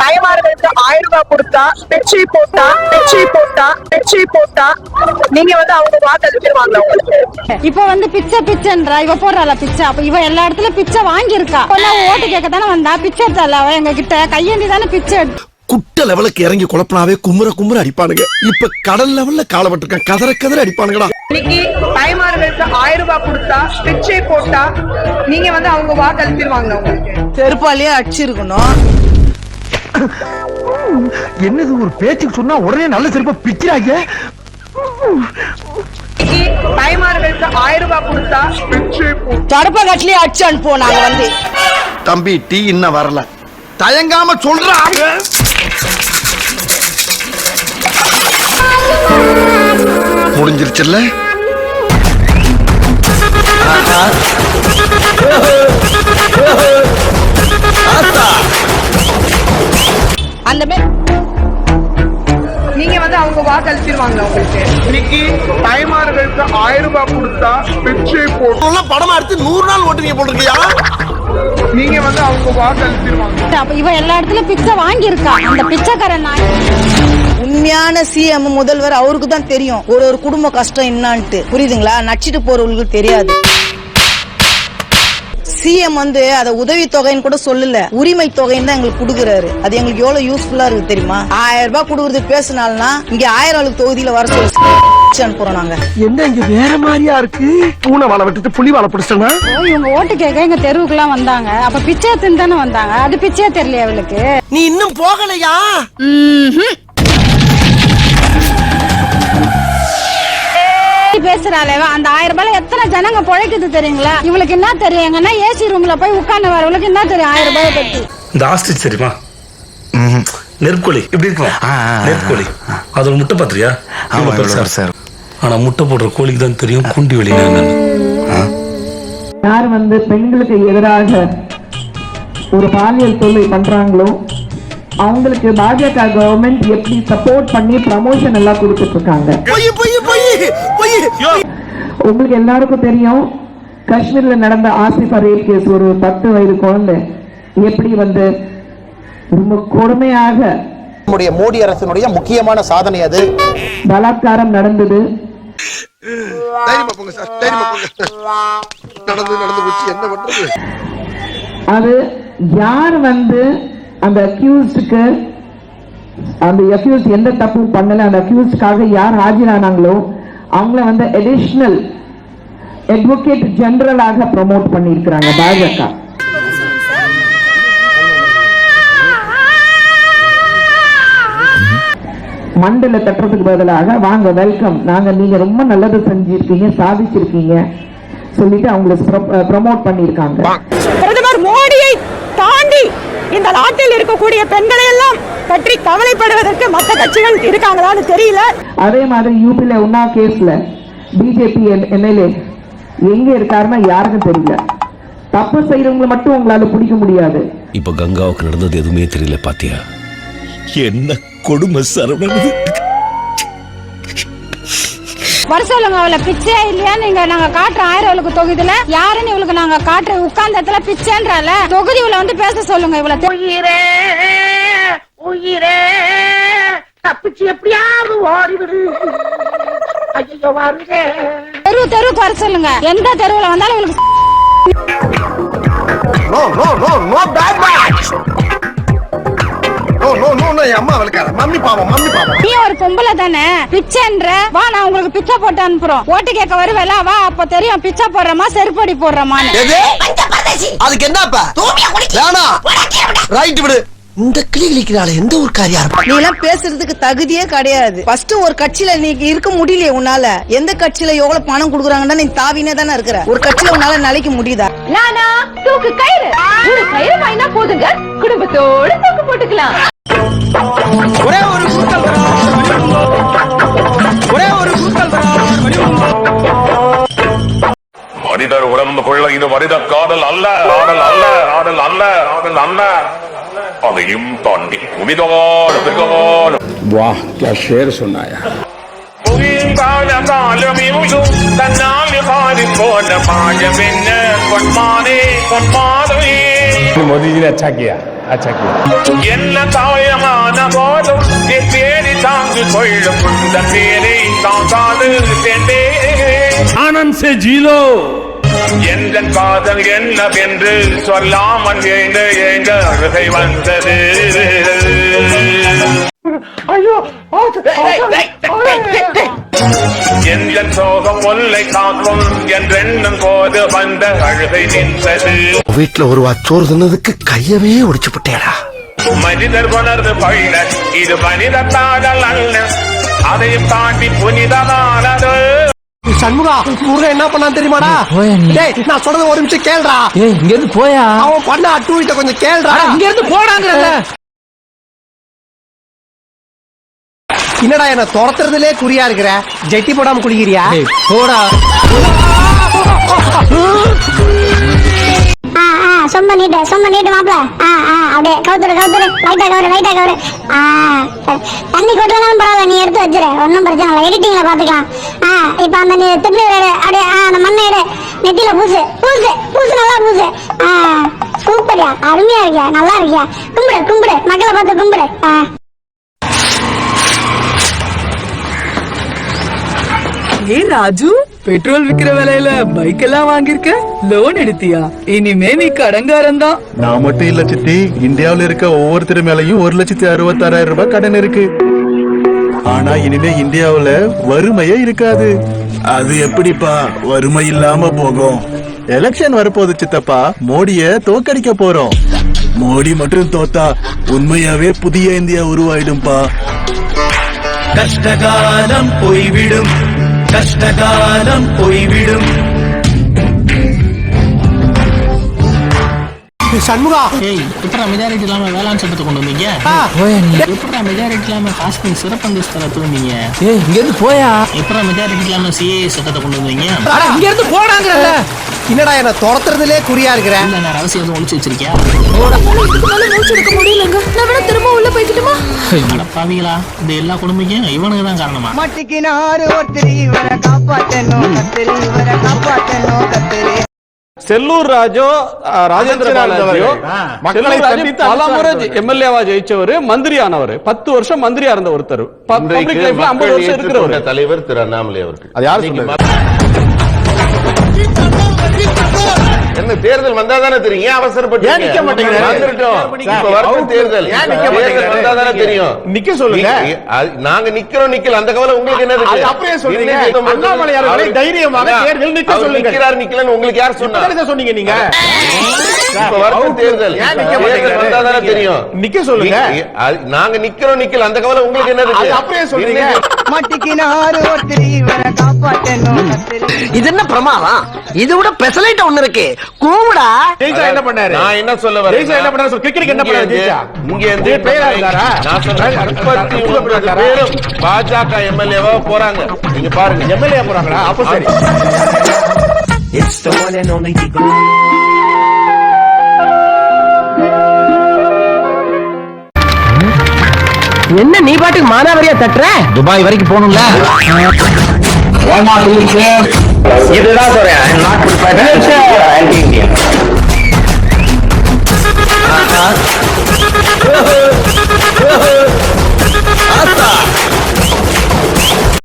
தாய்மார்களுக்கு ஆயிரம் ரூபாய் கொடுத்தா பிச்சை போட்டா பிச்சை போட்டா பிச்சை போட்டா. நீங்க வந்து அவங்க வாக்களிச்சிருவாங்க உங்களுக்கு? இப்ப வந்து பிச்சை பிச்சைன்றா. இவ போடுறாள பிச்சை. அப்ப இவ எல்லா இடத்துல பிச்சை வாங்கியிருக்கா. இப்ப ஓட்டு கேட்க தானே வந்தா. பிச்சை எடுத்தால அவ எங்க கிட்ட கையேந்தி தானே பிச்சை எடுத்தா. குட்ட லெவலுக்கு இறங்கி குழப்பினாவே குமுற குமுற அடிப்பானுங்க. இப்ப கடல் லெவல்ல காலப்பட்டிருக்கேன் கதற கதற அடிப்பானுங்கடா. இன்னைக்கு தாய்மார்களுக்கு ஆயிரம் ரூபாய் கொடுத்தா பிச்சை போட்டா நீங்க வந்து அவங்க வாக்களிச்சிருவாங்க உங்களுக்கு? செருப்பாலேயே அடிச்சிருக்கணும். என்னது ஒரு பேச்சுக்கு சொன்னா உடனே நல்ல செருப்பா பிக்கிறாங்க இன்னைக்கு தாய்மார்களுக்கு ஆயிரம் ரூபாய் கொடுத்தா? தடுப்ப கட்டிலே அடிச்சு அனுப்புவோம் நாங்க வந்து. தம்பி டீ இன்னும் வரல. தயங்காம சொல்றாங்க முடிஞ்சிருச்சுல்ல? அந்த மாதிரி நீங்க வந்து அவங்க வாக்களிச்சிருவாங்க உங்களுக்கு. இன்னைக்கு தாய்மார்களுக்கு ஆயிரம் ரூபாய் கொடுத்தா பிச்சை போட்டா படமா எடுத்து நூறு நாள் ஓட்டுவீங்க போட்டிருக்கியா நீங்க வந்து அவங்க வாக்களிச்சிருவாங்க. அப்ப இவ எல்லா இடத்துல பிச்சை வாங்கியிருக்கா அந்த பிச்சைக்காரன் நான் உண்மையான சிஎம் முதல்வர் அவருக்கு தான் தெரியும். ஒரு ஒரு குடும்ப கஷ்டம் என்னான்ட்டு. புரியுதுங்களா? நடிச்சிட்டு போறவங்களுக்கு தெரியாது. சிஎம் வந்து அத உதவி தொகைன்னு கூட சொல்லல. உரிமை தொகைன்னு தான் எங்களுக்கு கொடுக்குறாரு. அது எங்களுக்கு எவ்வளவு யூஸ்ஃபுல்லா இருக்கு தெரியுமா? ஆயிரம் ரூபாய் கொடுக்கறது பேசினால்னா இங்க ஆயிரம் ஆளுக்கு தொகுதியில வர சொல்லி அனுப்புறோம் நாங்க. என்ன இங்க வேற மாதிரியா இருக்கு? பூனை வாழை விட்டுட்டு புலி வாழை பிடிச்சனா இவங்க ஓட்டு கேட்க எங்க தெருவுக்குலாம் வந்தாங்க. அப்ப பிச்சை எடுத்துன்னு தானே வந்தாங்க. அது பிச்சையே தெரியல அவளுக்கு. நீ இன்னும் போகலையா? பேசுறாளே அந்த ஆயிரம் ரூபாயில எத்தனை ஜனங்க பொழைக்குது தெரியுங்களா? இவளுக்கு என்ன தெரியும்? எங்கன்னா ஏசி ரூம்ல போய் உட்கார்ந்து வரவளுக்கு என்ன தெரியும்? ஆயிரம் ரூபாயை பத்தி. இந்த ஆஸ்ட்ரிச் தெரியுமா? நெற்கோழி. இப்படி இருக்கும்? நெற்கோழி. அது ஒரு முட்டை பாத்திரியா? பெருசா இருக்கும். ஆனா முட்டை போடுற கோழிக்கு தான் தெரியும். குண்டி வெளி யார் வந்து பெண்களுக்கு எதிராக ஒரு பாலியல் தொல்லை பண்றாங்களோ அவங்களுக்கு பாஜக கவர்மெண்ட் எப்படி சப்போர்ட் பண்ணி ப்ரமோஷன் எல்லாம் கொடுத்துட்டு இருக்காங்க. உங்களுக்கு எல்லாருக்கும் தெரியும் காஷ்மீர்ல நடந்த ஆசிஃபா ரேப் கேஸ் ஒரு பத்து வயது குழந்தை எப்படி வந்து ரொம்ப கொடுமையாக நம்முடைய மோடி அரசினுடைய முக்கியமான சாதனை அது. பலாத்காரம் நடந்தது. அது யார் வந்து அந்த அக்யூஸ்டுக்கு அந்த எஃப்யூஸ் எந்த தப்பும் பண்ணல அந்த அக்யூஸ்டுக்காக யார் ஆஜரானாங்களோ அவங்கள வந்து அடிஷனல் அட்வொகேட் ஜெனரலாக ப்ரமோட் பண்ணியிருக்கிறாங்க பாஜக. மண்டல தட்டுறதுக்கு பதிலாக வாங்க வெல்கம் நாங்க நீங்க ரொம்ப நல்லது செஞ்சிருக்கீங்க சாதிச்சிருக்கீங்க. சொல்லிட்டு அவங்கள ப்ரமோட் பண்ணியிருக்காங்க. பிரதமர் மோடியை தாண்டி இந்த நாட்டில் இருக்கக்கூடிய பெண்களை எல்லாம் பற்றி கவலைப்படுவதற்கு மற்ற கட்சிகள் இருக்காங்களான்னு தெரியல. அதே மாதிரி யூபில உன்னா கேஸ்ல பிஜேபி எம்எல்ஏ எங்க இருக்காருன்னா யாருக்கும் தெரியல. தப்பு செய்யறவங்களை மட்டும் உங்களால பிடிக்க முடியாது. இப்ப கங்காவுக்கு நடந்தது எதுவுமே தெரியல பாத்தியா? என்ன கொடுமை சரவணன் வர சொல்லுங்க அவளை பிச்சையா இல்லையா? நீங்க நாங்க காட்டுற ஆயிரம் அவளுக்கு தொகுதியில? யாருன்னு இவளுக்கு நாங்க காட்டுற உட்கார்ந்த இடத்துல பிச்சைன்றால? தொகுதி இவளை வந்து பேச சொல்லுங்க இவளை. உயிரே தப்பிச்சு எப்படியாவது ஓடிவிடு. ஐயோ வருக தெரு தெருவுக்கு வர சொல்லுங்க. எந்த தெருவுல வந்தாலும் இவளுக்கு no no no no bad bad no no no no என் அம்மா வளர்க்கார மம்மி பாவம் மம்மி பாவம். நீ ஒரு பொம்பளை தானே? பிச்சைன்ற வா நான் உங்களுக்கு பிச்சை போட்டு அனுப்புறோம். ஓட்டு கேட்க வருவேல வா அப்ப தெரியும் பிச்சை போடுறமா செருப்படி போடுறமான்னு. எது? அதுக்கு என்னப்பா? வேணாம். ரைட் விடு. இந்த கிளி கிளிக்கிறாள் எந்த ஒரு காரியா நீ எல்லாம் பேசுறதுக்கு தகுதியே கிடையாது. ஃபர்ஸ்ட் ஒரு கட்சியில நீ இருக்க முடியலையே உன்னால. எந்த கட்சியில எவ்வளவு பணம் கொடுக்குறாங்கன்னா நீ தாவினே தானே இருக்கிற? ஒரு கட்சியில உன்னால நிலைக்க முடியுதா? நானா? தூக்கு கயிறு. ஒரு கயிறு வாங்கினா போதுங்க. குடும்பத்தோட தூக்கு போட்டுக்கலாம். ஒரே ஒரு கூட்டல் ஒரே ஒரு கூட்டல் மனிதர் உடம்புக்குள்ள இது மனித காதல் அல்ல ஆடல் அல்ல. நாங்கள் அல்ல நாங்கள் அல்ல. அதையும் தாண்டி புனிதமான மிகவும் வாஹ் கே ஷேர் சொன்னாயா? மோதிஜி அச்சா கியா அச்சா கியா என்ன? தாயமான போதும் என் பேரை தாங்கு கொள்ளும் இந்த பேரை தாங்காது ஆனந்த் சே ஜீலோ. எந்த காதல் என்னவென்று சொல்லாமல் ஏங்க ஏங்க அழுகை வந்தது. எந்த சோகம் முல்லை காக்கும் என்றெண்ணும் போது வந்த அழுகை நின்றது. வீட்டுல ஒரு வா சோறு தின்னதுக்கு கையவே ஒடிச்சு போட்டேடா. மனிதர் உணர்ந்து பள்ள இது மனித காதல் அல்ல. அதையும் தாண்டி புனிதமானது. சண்முகா முருகன் என்ன பண்ணான் தெரியுமாடா? டேய் நான் சொல்றது ஒரு நிமிஷம் கேளுடா. இங்க இருந்து போயா? அவன் பண்ண அட்டூழிட்ட கொஞ்சம் கேளுடா. இங்க இருந்து போடாங்கறல என்னடா என்ன துரத்துறதுலே குறியா இருக்கிற? ஜெட்டி போடாம குளிக்கிறியா? போடா. ஆ பண்ணிட்டு சொம்ப நீட்டு மாப்ள ஆ ஆ அப்படியே கவுத்துரு கவுத்துரு லைட்டா கவுரு லைட்டா கவுரு ஆ தண்ணி கொட்டலனாலும் பரவாயில்ல நீ எடுத்து வச்சிரு. ஒன்றும் பிரச்சனை இல்லை. எடிட்டிங்ல பாத்துக்கலாம். ஆ இப்போ அந்த நீ திருப்பி எடு. அப்படியே ஆ அந்த மண்ணை எடு. நெத்தியில பூசு. பூசு பூசு நல்லா பூசு. ஆ சூப்பரியா. அருமையா இருக்கியா? நல்லா இருக்கியா? கும்பிடு கும்பிடு. மக்களை பார்த்து கும்பிடு. ஆ. ஏ ராஜு? பெட்ரோல் விக்கிற விலையில பைக் எல்லாம் வாங்கிருக்க லோன் எடுத்தியா? இனிமே நீ கடங்காரன் தான். நான் மட்டும் இல்ல சித்தி. இந்தியாவுல இருக்க ஒவ்வொருத்தர் மேலயும் ஒரு லட்சத்தி அறுபத்தாறாயிரம் ரூபாய் கடன் இருக்கு. ஆனா இனிமே இந்தியாவுல வறுமையே இருக்காது. அது எப்படிப்பா? வறுமை இல்லாம போகும். எலெக்ஷன் வரப்போகுது சித்தப்பா. மோடிய தோக்கடிக்க போறோம். மோடி மட்டும் தோத்தா உண்மையாவே புதிய இந்தியா உருவாயிடும்பா. கஷ்டகாலம் போய்விடும். கஷ்டகாலம் போய்விடும். சண்முகா. எப்படா மெஜாரிட்டி இல்லாம வேளாண் சட்டத்தை கொண்டு வந்தீங்க? எப்படா மெஜாரிட்டி இல்லாம காஷ்மீர் சிறப்பங்கு ஸ்தலத்தை வந்தீங்க ஏய் இங்க இருந்து போயா? எப்படா மெஜாரிட்டி இல்லாம சிஏ சட்டத்தை கொண்டு வந்தீங்க? இங்க இருந்து போடாங்கறல என்னடா என்ன துரத்துறதுலே குறியா இருக்கிற? இல்ல நான் அவசியம் எதுவும் ஒழிச்சு வச்சிருக்கியா? அட பாவிகளா இந்த எல்லா குடும்பத்தையும் இவனுக்கு தான் காரணமா? மாட்டிக்கினாரு ஒருத்தர் இவரை காப்பாத்தணும் கத்திரி இவரை காப்பாத்தணும் கத்திரி செல்லூர் ராஜோ ராஜேந்திர பாலாஜியோ மக்களை பல முறை. எம்எல்ஏவா ஜெயிச்சவர் மந்திரி ஆனவர் பத்து வருஷம் மந்திரியா இருந்த ஒருத்தர். பப்ளிக் லைஃப்ல ஐம்பது வருஷம் இருக்கிறவர். தலைவர் திரு அண்ணாமலை அவர்கள். அது யார் சொல்றது என்ன தேர்தல் வந்தா தானே தெரியும்? ஏன் அவசரப்பட்டு ஏன் நிக்க? வந்துட்டோம் இப்ப வரட்டும் தேர்தல். ஏன் நிக்க தேர்தல் மாட்டேங்கிறாரு? வந்தா தானே தெரியும் நிக்க சொல்லுங்க. நாங்க நிக்கிறோம் நிக்கல. அந்த கவலை உங்களுக்கு என்ன இருக்கு அது அப்படியே சொல்றீங்க. அண்ணாமலை அவர்களை தைரியமாக தேர்தல் நிக்க சொல்லுங்க. நிக்கிறார் நிக்கலன்னு உங்களுக்கு யார் சொன்னா? சொன்னீங்க நீங்க? இப்ப வரட்டும் தேர்தல். ஏன் நிக்க தேர்தல் மாட்டேங்கிறாரு? வந்தா தானே தெரியும். நிக்க சொல்லுங்க. நாங்க நிக்கிறோம் நிக்கல. அந்த கவலை உங்களுக்கு என்ன இருக்கு அது அப்படியே சொல்றீங்க. மாட்டிக்கினாரு ஒருத்தர் இவரை கத்திரி இது என்ன பிரமாதம்? இது விட பெசலைட் ஒண்ணு இருக்கு. கூவுடா. ஜெயிச்சா என்ன பண்ணாரு? நான் என்ன சொல்ல வரேன் ஜெயிச்சா என்ன பண்ணாரு? சொல்லு. கிரிக்கெட்டுக்கு என்ன பண்ணாரு ஜெயிச்சா? இங்க இருந்து பெயரா இருந்தாரா? நான் சொல்றேன் முப்பத்தி ஒன்பது பேரும் பாஜக எம்எல்ஏவா போறாங்க. நீங்க பாருங்க. எம்எல்ஏ போறாங்களா? அப்ப சரி. என்ன நீ பாட்டுக்கு மானாவரியா தட்டுற? துபாய் வரைக்கும் போகணும்ல. இதுதான் சொல்றேன்